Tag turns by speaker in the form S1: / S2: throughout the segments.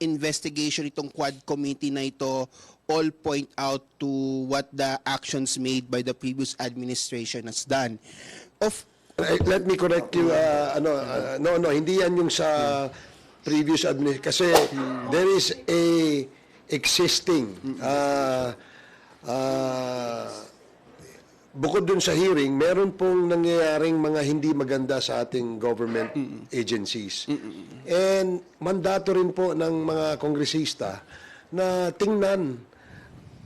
S1: investigation itong Quad Committee na ito all point out to what the actions made by the previous administration has done. Of
S2: Let me correct you. uh, ano, uh, no, no, hindi yan yung sa previous administration. Kasi there is a existing uh, uh, bukod dun sa hearing, meron pong nangyayaring mga hindi maganda sa ating government agencies. And mandato rin po ng mga kongresista na tingnan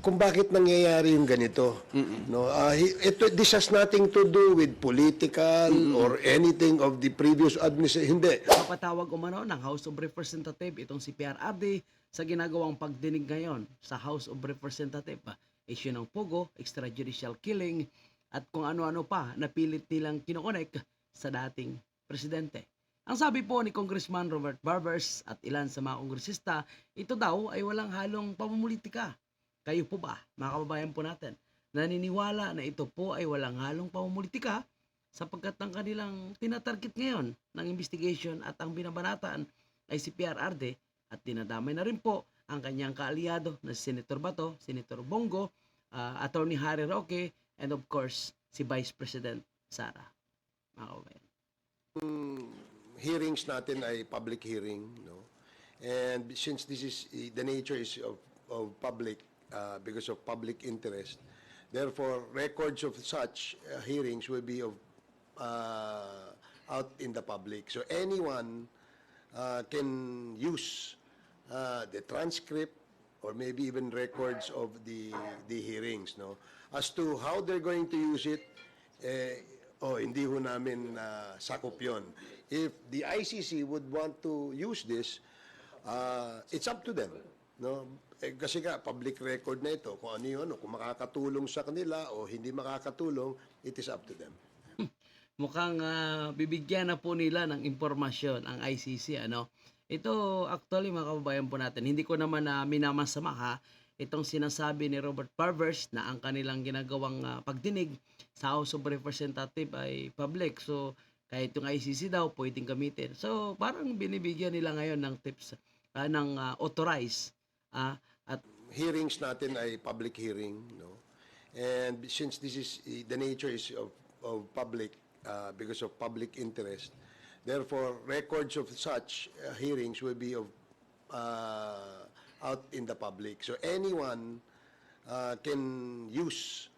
S2: kung bakit nangyayari yung ganito. No, ah, hi- ito, this has nothing to do with political or anything of the previous administration. Hindi.
S3: Papatawag umano ng House of Representative itong si PRRD sa ginagawang pagdinig ngayon sa House of Representative. Ah, Issue ng Pogo, extrajudicial killing, at kung ano-ano pa na pilit nilang kinokonek sa dating presidente. Ang sabi po ni Congressman Robert Barbers at ilan sa mga kongresista, ito daw ay walang halong pamumulitika. Kayo po ba, mga kababayan po natin, naniniwala na ito po ay walang halong pamumulitika sapagkat ang kanilang tinatarget ngayon ng investigation at ang binabanatan ay si PRRD at dinadamay na rin po ang kanyang kaalyado na si Senator Bato, Senator Bongo, ah, Attorney Harry Roque, and of course, si Vice President Sara. Mga kababayan.
S2: hearings natin ay public hearing, no? And since this is the nature is of, of public uh, because of public interest, therefore records of such uh, hearings will be of uh, out in the public. So anyone uh, can use uh, the transcript or maybe even records of the the hearings, no? As to how they're going to use it, eh, oh, hindi ho namin uh, sakop yun. If the ICC would want to use this, uh, it's up to them. No? Eh, kasi nga, public record na ito, kung ano yun, ano, kung makakatulong sa kanila o hindi makakatulong, it is up to them.
S3: Mukhang ah, bibigyan na po nila ng impormasyon ang ICC ano. Ito actually mga kababayan po natin, hindi ko naman na minamasama ha itong sinasabi ni Robert Parvers na ang kanilang ginagawang ah, pagdinig sa House of Representative ay public. So kahit yung ICC daw pwedeng gamitin. So parang binibigyan nila ngayon ng tips ah, ng ah, authorized ah, at
S2: hearings natin ay public hearing, no? And since this is the nature is of, of public uh, because of public interest, therefore records of such uh, hearings will be of uh, out in the public. So anyone uh, can use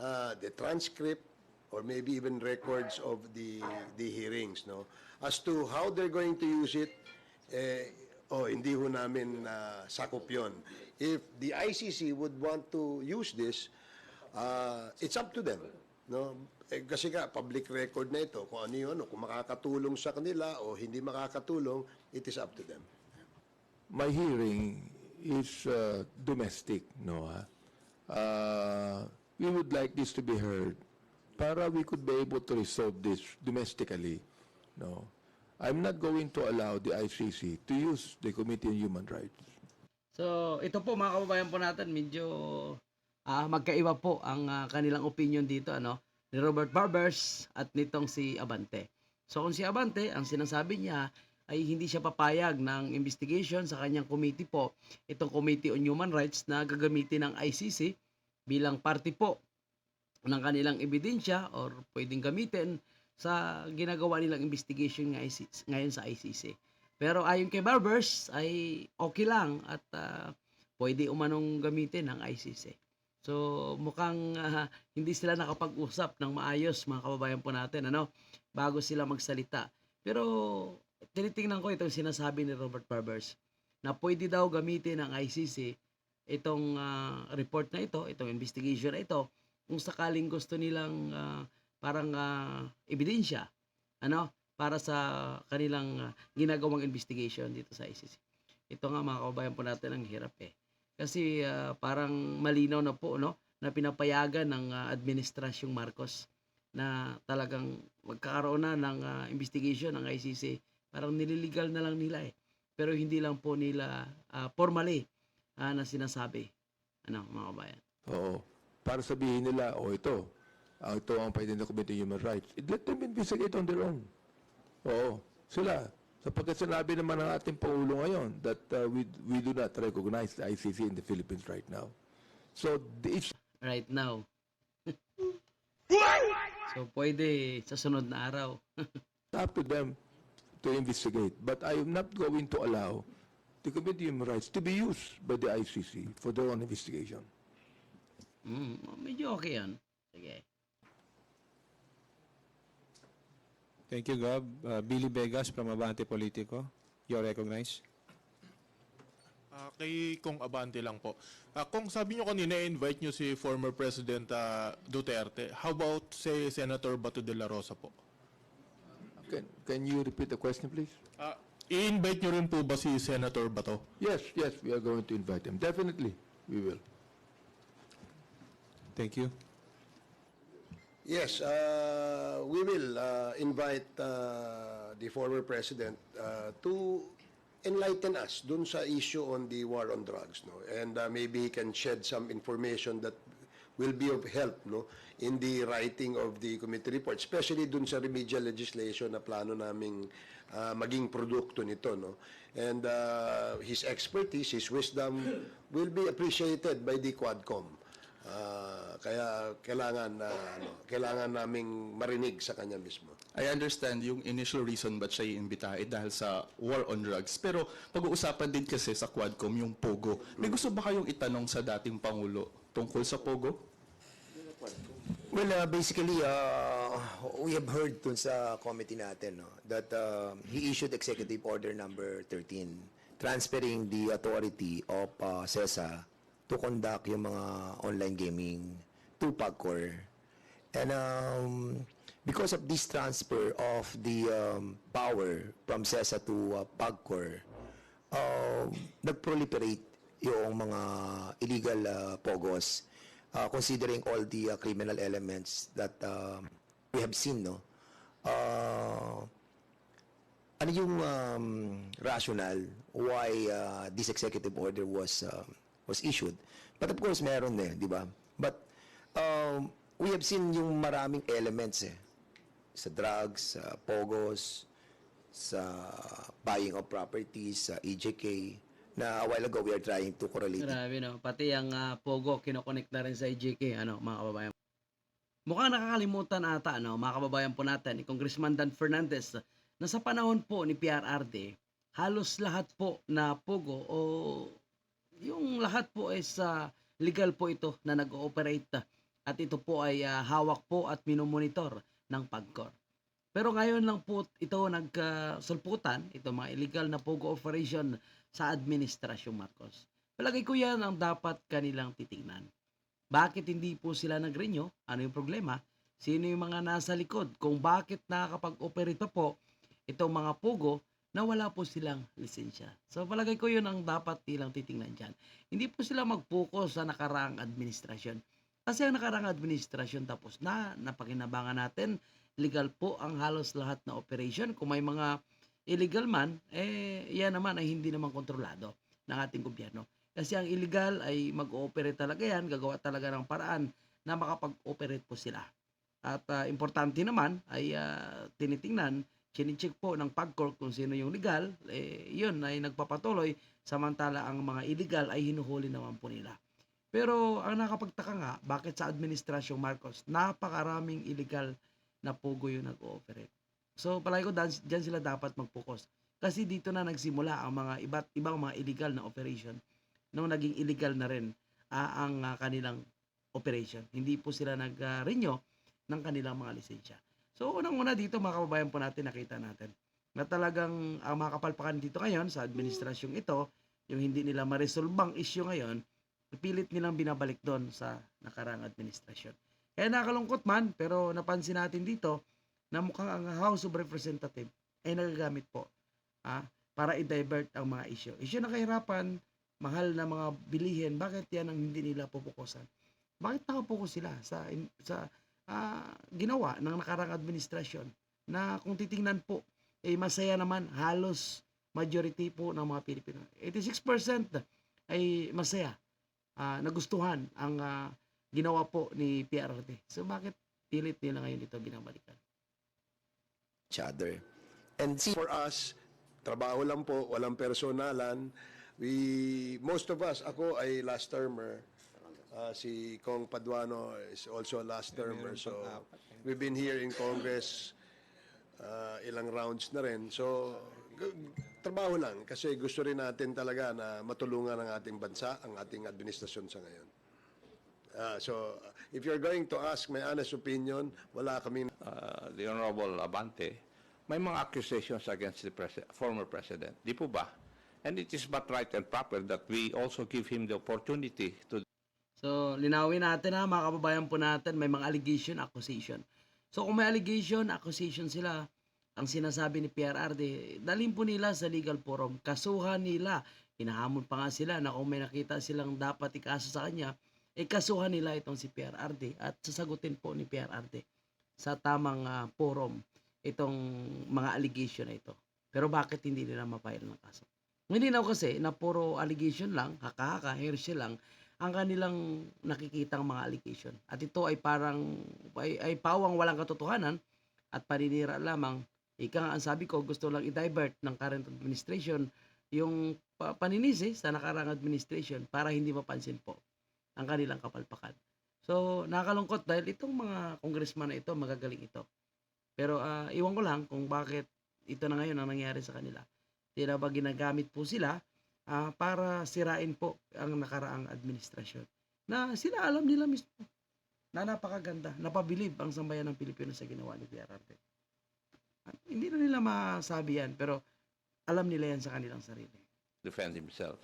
S2: uh, the transcript or maybe even records of the the hearings, no? As to how they're going to use it, eh, oh, hindi ho namin uh, sakop yun. If the ICC would want to use this, uh, it's up to them. No? Eh, kasi nga, public record na ito, kung ano yun, kung makakatulong sa kanila o hindi makakatulong, it is up to them.
S4: my hearing is uh, domestic, no? ah. Uh, we would like this to be heard para we could be able to resolve this domestically, no? I'm not going to allow the ICC to use the Committee on Human Rights.
S3: So, ito po mga kababayan po natin, medyo ah, magkaiba po ang ah, kanilang opinion dito, ano, ni Robert Barbers at nitong si Abante. So, kung si Abante, ang sinasabi niya ay hindi siya papayag ng investigation sa kanyang committee po, itong Committee on Human Rights na gagamitin ng ICC bilang party po ng kanilang ebidensya or pwedeng gamitin sa ginagawa nilang investigation ngayon sa ICC. Pero ayon kay Barbers ay okay lang at ah, pwede umanong gamitin ng ICC. So mukhang ah, hindi sila nakapag-usap ng maayos mga kababayan po natin ano bago sila magsalita. Pero tinitingnan ko itong sinasabi ni Robert Barbers na pwede daw gamitin ng ICC itong ah, report na ito, itong investigation na ito kung sakaling gusto nilang ah, parang ah, ebidensya ano para sa kanilang ah, ginagawang investigation dito sa ICC. Ito nga mga kababayan po natin ang hirap eh. Kasi ah, parang malinaw na po no na pinapayagan ng ah, administrasyong Marcos na talagang magkakaroon na ng ah, investigation ng ICC. Parang nililigal na lang nila eh. Pero hindi lang po nila ah, formally ah, na sinasabi. Ano mga kababayan?
S4: Oo. Para sabihin nila, oh ito, ah, ito ang pwede na Committee Human Rights. Let them investigate on their own. Oo. Sila. Sapagkat sinabi naman ng ating Pangulo ngayon that uh, we, we do not recognize the ICC in the Philippines right now. So, the issue
S3: right now. so, pwede sa sunod na araw.
S4: up to them to investigate. But I am not going to allow the Committee on Human Rights to be used by the ICC for their own investigation.
S3: Mm, medyo okay yan. Sige.
S5: Thank you, Gov. Uh, Billy Vegas from Abante Politico. You're recognized.
S6: Ah, kay Kong Abante lang po. Ah, kung sabi nyo kanina, invite nyo si former President ah, Duterte. How about, say, Senator Bato de la Rosa po?
S4: Can, can you repeat the question, please?
S6: Ah, i-invite nyo rin po ba si Senator Bato?
S4: Yes, yes, we are going to invite them. Definitely, we will.
S5: Thank you.
S2: Yes, uh, we will uh, invite uh, the former president uh, to enlighten us dun sa issue on the war on drugs, no? And uh, maybe he can shed some information that will be of help, no, in the writing of the committee report, especially dun sa remedial legislation na plano naming uh, maging produkto nito, no? And uh, his expertise, his wisdom will be appreciated by the Quadcom. Ah, kaya kailangan na ano, kailangan naming marinig sa kanya mismo.
S7: I understand yung initial reason ba't siya iimbita eh dahil sa war on drugs. Pero pag-uusapan din kasi sa Quadcom yung POGO. May gusto ba kayong itanong sa dating Pangulo tungkol sa POGO?
S8: Well, uh, basically, uh, we have heard dun sa committee natin no, that uh, he issued Executive Order number 13 transferring the authority of uh, CESA to conduct yung mga online gaming to PAGCOR. And um, because of this transfer of the um, power from CESA to uh, PAGCOR, um, nag-proliferate yung mga illegal uh, POGOs uh, considering all the uh, criminal elements that um, we have seen, no? Uh, ano yung um, rationale why uh, this executive order was um, was issued? But of course, meron eh, di ba? But um, we have seen yung maraming elements eh. Sa drugs, sa pogos, sa buying of properties, sa EJK, na a while ago we are trying to correlate
S3: Grabe no, pati ang ah, Pogo kinokonek na rin sa IJK ano, mga kababayan. Mukhang nakakalimutan ata no, mga kababayan po natin ni Congressman Dan Fernandez na sa panahon po ni PRRD, halos lahat po na Pogo o yung lahat po is sa legal po ito na nag-ooperate at ito po ay ah, hawak po at minomonitor ng PAGCOR. Pero ngayon lang po ito nagkasulputan, ito mga illegal na POGO operation sa Administrasyong Marcos. Palagay ko yan ang dapat kanilang titingnan. Bakit hindi po sila nag-renew? Ano yung problema? Sino yung mga nasa likod? Kung bakit nakakapag-operate pa po itong mga POGO na wala po silang lisensya. So palagay ko yun ang dapat nilang titingnan dyan. Hindi po sila mag-focus sa nakaraang administrasyon. Kasi ang nakaraang administrasyon tapos na, napakinabangan natin, legal po ang halos lahat na operation. Kung may mga illegal man, eh, yan naman ay hindi naman kontrolado ng ating gobyerno. Kasi ang illegal ay mag-ooperate talaga yan, gagawa talaga ng paraan na makapag-operate po sila. At ah, importante naman ay ah, tinitingnan, chinicheck po ng PAGCOR kung sino yung legal, eh, yun ay nagpapatuloy, samantala ang mga illegal ay hinuhuli naman po nila. Pero ang nakapagtaka nga, bakit sa Administrasyong Marcos, napakaraming illegal na pogo yung nag-ooperate. So, palagi ko dyan sila dapat mag-focus. Kasi dito na nagsimula ang mga iba't ibang mga illegal na operation nung naging illegal na rin ah, ang ah, kanilang operation. Hindi po sila nag-renew ng kanilang mga lisensya. So, unang-una dito, mga kababayan po natin, nakita natin na talagang ang mga kapalpakan dito ngayon sa administrasyong ito, yung hindi nila maresolbang issue ngayon, pilit nilang binabalik doon sa nakarang administrasyon. Kaya nakalungkot man, pero napansin natin dito na mukhang ang House of Representative ay nagagamit po ah, para i-divert ang mga issue. Issue na kahirapan, mahal na mga bilihin, bakit yan ang hindi nila pupukusan? Bakit nakapokus sila sa, sa ah, ginawa ng nakarang administrasyon na kung titingnan po, eh masaya naman halos majority po ng mga Pilipino. 86% ay masaya ah, nagustuhan ang ah, ginawa po ni PRRD. So bakit pilit nila ngayon ito binabalikan?
S8: each other. And
S2: For us, trabaho lang po, walang personalan. We, most of us, ako ay last termer. Ah, si Kong Paduano is also a last termer. So, we've been here in Congress ah, ilang rounds na rin. So, trabaho lang kasi gusto rin natin talaga na matulungan ang ating bansa, ang ating administrasyon sa ngayon. Ah, so, if you're going to ask my honest opinion, wala kaming
S9: uh, the Honorable Abante, may mga accusations against the presi- former president. Di po ba? And it is but right and proper that we also give him the opportunity to
S3: So, linawin natin ha, mga kababayan po natin, may mga allegation, accusation. So, kung may allegation, accusation sila, ang sinasabi ni PRRD, dalhin po nila sa legal forum, kasuhan nila. Hinahamon pa nga sila na kung may nakita silang dapat ikaso sa kanya, eh kasuhan nila itong si PRRD at sasagutin po ni PRRD sa tamang ah, forum itong mga allegation na ito. Pero bakit hindi nila mapile ng kaso? Hindi na kasi na puro allegation lang, haka-haka, lang, ang kanilang nakikitang mga allegation. At ito ay parang, ay, ay pawang walang katotohanan at paninira lamang. Ika nga ang sabi ko, gusto lang i-divert ng current administration yung pa- paninisi sa nakarang administration para hindi mapansin po ang kanilang kapalpakan. So, nakakalungkot dahil itong mga congressman na ito, magagaling ito. Pero ah, iwan ko lang kung bakit ito na ngayon ang nangyari sa kanila. Tila ba ginagamit po sila ah, para sirain po ang nakaraang administrasyon. Na sila alam nila mismo na napakaganda, napabilib ang sambayan ng Pilipino sa ginawa ni PRRD. Ah, hindi na nila masabi yan, pero alam nila yan sa kanilang sarili.
S9: defend himself.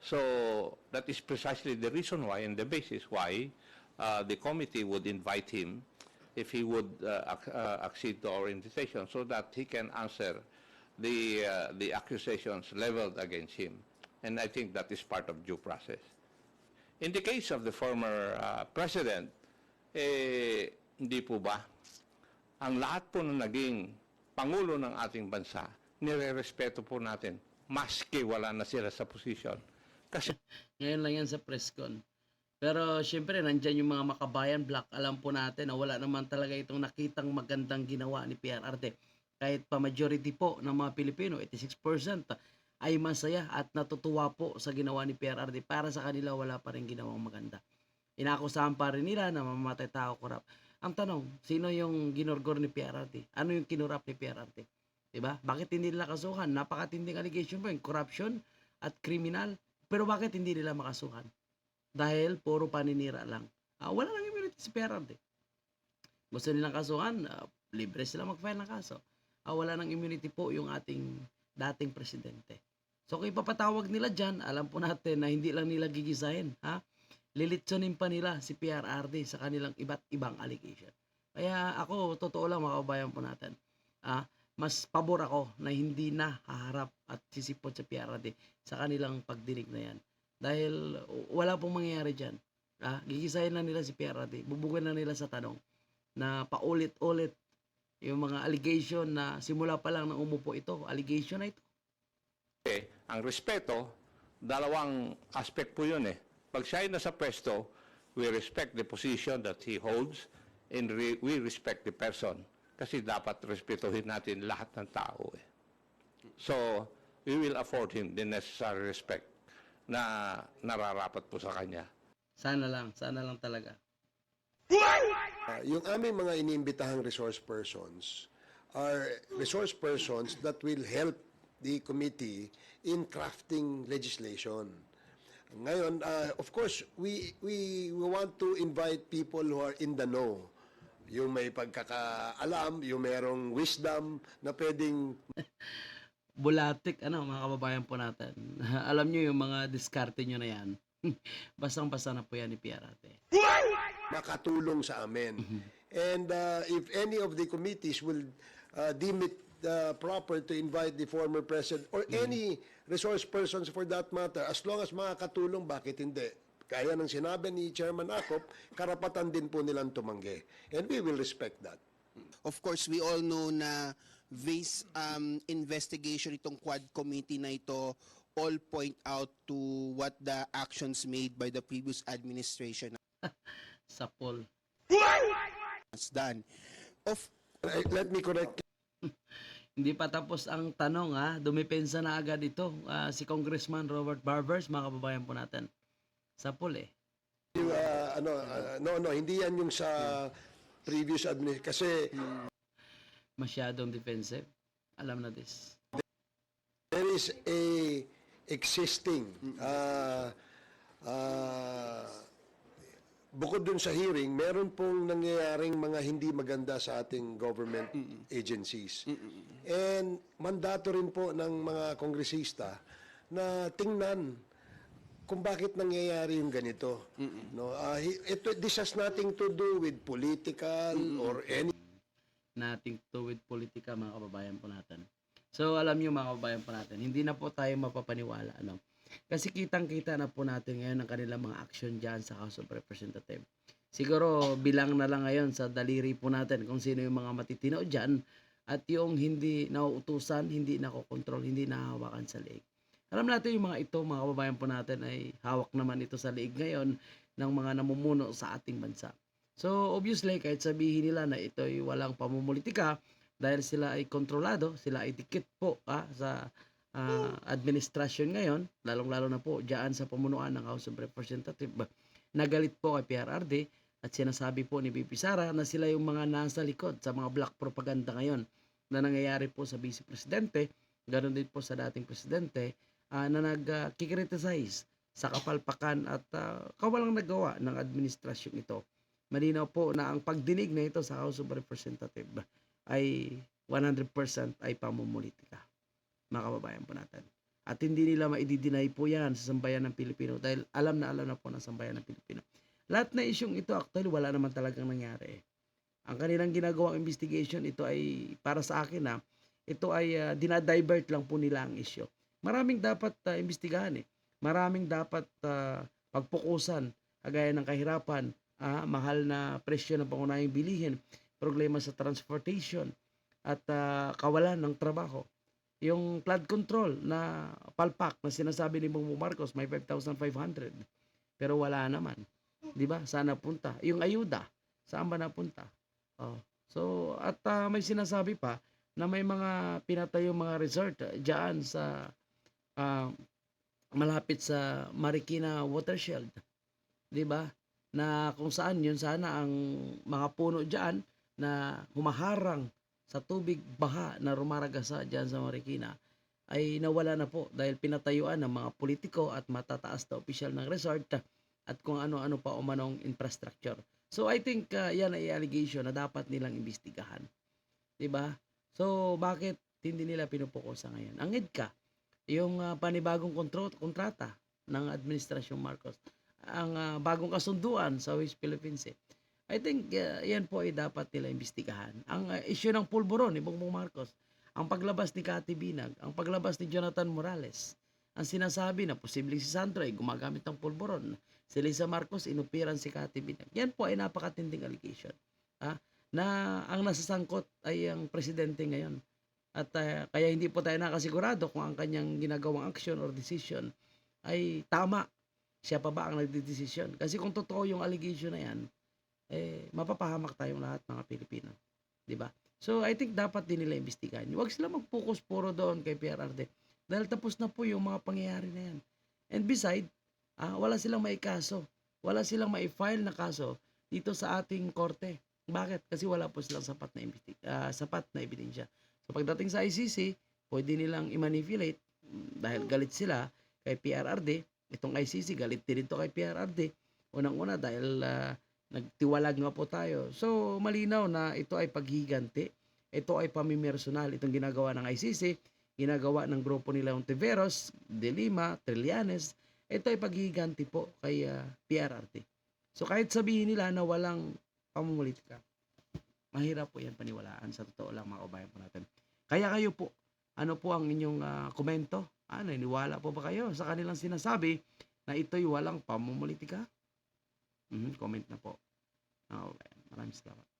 S9: So that is precisely the reason why and the basis why uh, the committee would invite him if he would uh, ac- uh, accede to our invitation so that he can answer the, uh, the accusations leveled against him. And I think that is part of due process. In the case of the former uh, president, eh, hindi po ba? Ang lahat po na naging Pangulo ng ating bansa, nire-respeto po natin, maski wala na sila sa posisyon. Kasi
S3: Ngayon lang yan sa press con. Pero syempre, nandyan yung mga makabayan black. Alam po natin na wala naman talaga itong nakitang magandang ginawa ni PRRD. Kahit pa majority po ng mga Pilipino, 86%, ay masaya at natutuwa po sa ginawa ni PRRD. Para sa kanila, wala pa rin ginawang maganda. Inakusahan pa rin nila na mamamatay tao korap. Ang tanong, sino yung ginorgor ni PRRD? Ano yung kinurap ni PRRD? Diba? Bakit hindi nila kasuhan? Napakatinding allegation po yung corruption at criminal. Pero bakit hindi nila makasuhan? Dahil puro paninira lang. Ah, wala nang immunity si PRRD. Gusto nilang kasuhan, ah, libre sila mag-file ng kaso. Ah, wala nang immunity po yung ating dating presidente. So kung ipapatawag nila dyan, alam po natin na hindi lang nila gigisahin. Ha? Lilitsonin pa nila si PRRD sa kanilang iba't ibang allegation. Kaya ako, totoo lang mga kabayan po natin. Ah, mas pabor ako na hindi na haharap at sisipot sa PRRD sa kanilang pagdinig na yan. Dahil wala pong mangyayari dyan. Ah, gigisahin lang nila si PRRD. Bubugan lang nila sa tanong na paulit-ulit yung mga allegation na simula pa lang nang umupo ito. Allegation na ito.
S9: ang respeto, dalawang aspect po yun eh. Pag siya ay nasa pwesto, we respect the position that he holds and re- we respect the person. Kasi dapat respetuhin natin lahat ng tao eh. So, we will afford him the necessary respect na nararapat po sa kanya.
S3: Sana lang, sana lang talaga.
S2: Ah, yung aming mga iniimbitahang resource persons are resource persons that will help the committee in crafting legislation. Ngayon, ah, of course, we, we, we want to invite people who are in the know. Yung may pagkakaalam, yung merong wisdom na pwedeng
S3: Bulatik, ano, mga kababayan po natin. Alam nyo yung mga diskarte nyo na yan. Basang-basa na po yan ni PRRD.
S2: Makatulong sa amin. And uh, if any of the committees will uh, deem it uh, proper to invite the former president or any resource persons for that matter, as long as makakatulong, bakit hindi? Kaya ng sinabi ni Chairman Acop, karapatan din po nilang tumanggi. And we will respect that.
S1: Of course, we all know na this um, investigation itong Quad Committee na ito all point out to what the actions made by the previous administration
S3: Sa poll.
S1: has done. Of
S2: Uh, Let me correct
S3: Hindi pa tapos ang tanong ha, dumipensa na agad ito ah, si Congressman Robert Barbers, mga kababayan po natin. Sa pool eh.
S2: Ah, ano, ah, no, no, hindi yan yung sa previous administration. Kasi
S3: Masyadong defensive. Alam na this.
S2: there is a existing ah ah, bukod dun sa hearing, meron pong nangyayaring mga hindi maganda sa ating government agencies. And mandato rin po ng mga kongresista na tingnan kung bakit nangyayari yung ganito. No, Ah, hi- ito, this has nothing to do with political or any
S3: Nothing to with politika, mga kababayan po natin. So, alam nyo mga kababayan po natin, hindi na po tayo mapapaniwala. Ano? Kasi kitang-kita na po natin ngayon ang kanilang mga action dyan sa House of Representatives. Siguro, bilang na lang ngayon sa daliri po natin kung sino yung mga matitino dyan at yung hindi nauutusan, hindi nakokontrol, hindi nahawakan sa leeg. Alam natin yung mga ito, mga kababayan po natin ay hawak naman ito sa leeg ngayon ng mga namumuno sa ating bansa. So, obviously, kahit sabihin nila na ito ay walang pamumulitika dahil sila ay kontrolado, sila ay dikit po ah, sa ah, administrasyon ngayon, lalong-lalo na po diyan sa pamunuan ng House of Representatives, nagalit po kay PRRD at sinasabi po ni BP Sara na sila yung mga nasa likod sa mga black propaganda ngayon na nangyayari po sa Vice Presidente, ganoon din po sa dating Presidente, ah, na nag-criticize sa kapalpakan at ah, kawalang nagawa ng administrasyon ito. Malinaw po na ang pagdinig na ito sa House of Representatives ay 100% ay pamumulitika. Mga kababayan po natin. At hindi nila maididinay po yan sa sambayan ng Pilipino dahil alam na alam na po ng sambayan ng Pilipino. Lahat na isyong ito actually wala naman talagang nangyari. Ang kanilang ginagawang investigation ito ay para sa akin na ito ay uh, dinadivert lang po nila ang isyo. Maraming dapat uh, imbestigahan eh. Maraming dapat uh, pagpukusan kagaya ng kahirapan, ah, mahal na presyo ng pangunahing bilihin, problema sa transportation, at ah, kawalan ng trabaho. Yung flood control na palpak na sinasabi ni Bongbong Marcos may 5,500 pero wala naman. 'Di ba? Saan napunta? Yung ayuda, saan ba napunta? Oh. So at ah, may sinasabi pa na may mga pinatayo mga resort diyan sa ah, malapit sa Marikina Watershed. 'Di ba? na kung saan yun sana ang mga puno diyan na humaharang sa tubig baha na rumaragasa diyan sa Marikina ay nawala na po dahil pinatayuan ng mga politiko at matataas na opisyal ng resort at kung ano-ano pa umanong infrastructure. So I think uh, yan ay allegation na dapat nilang imbestigahan. 'Di ba? So bakit hindi nila pinupukusa ngayon? Ang EDCA, yung uh, panibagong kontro- kontrata ng administrasyong Marcos ang ah, bagong kasunduan sa West Philippines. eh. I think ah, yan po ay dapat nila imbestigahan. Ang ah, issue ng pulburon ni Bongbong Marcos, ang paglabas ni Cathy Binag, ang paglabas ni Jonathan Morales, ang sinasabi na posibleng si Sandro ay gumagamit ng pulburon. Si Lisa Marcos inupiran si Cathy Binag. Yan po ay napakatinding allegation. Ah, na ang nasasangkot ay ang presidente ngayon. At ah, kaya hindi po tayo nakasigurado kung ang kanyang ginagawang action or decision ay tama siya pa ba ang nagdidesisyon? Kasi kung totoo yung allegation na yan, eh, mapapahamak tayong lahat mga Pilipino. Di ba? So, I think dapat din nila imbestigahan. Huwag sila mag-focus puro doon kay PRRD. Dahil tapos na po yung mga pangyayari na yan. And beside, ah, wala silang may kaso. Wala silang may file na kaso dito sa ating korte. Bakit? Kasi wala po silang sapat na, ah, sapat na ebidensya. So, pagdating sa ICC, pwede nilang i-manipulate dahil galit sila kay PRRD itong ICC galit din ito kay PRRD unang-una dahil ah, nagtiwalag nga po tayo. So malinaw na ito ay paghiganti. Ito ay pamimersonal. Itong ginagawa ng ICC ginagawa ng grupo nila yung Tiveros, De Lima, Trillanes. Ito ay paghiganti po kay ah, PRRD so kahit sabihin nila na walang pamumulitika mahirap po yan paniwalaan. Sa totoo lang mga kabayan po natin. Kaya kayo po ano po ang inyong ah, komento? Ah, naniniwala po ba kayo sa kanilang sinasabi na ito'y walang pamumulitika? Mhm, comment na po. Okay, maraming salamat.